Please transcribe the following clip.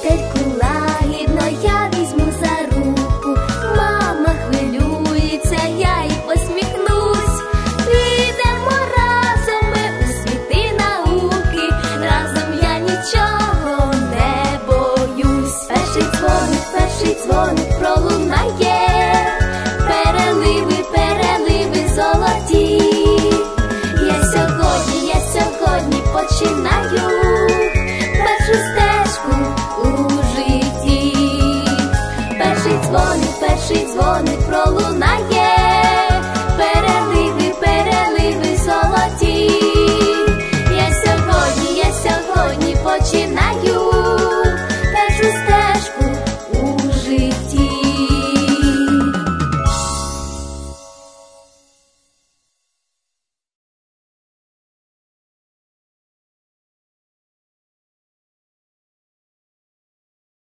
Good. дзвоник, перший дзвоник пролунав.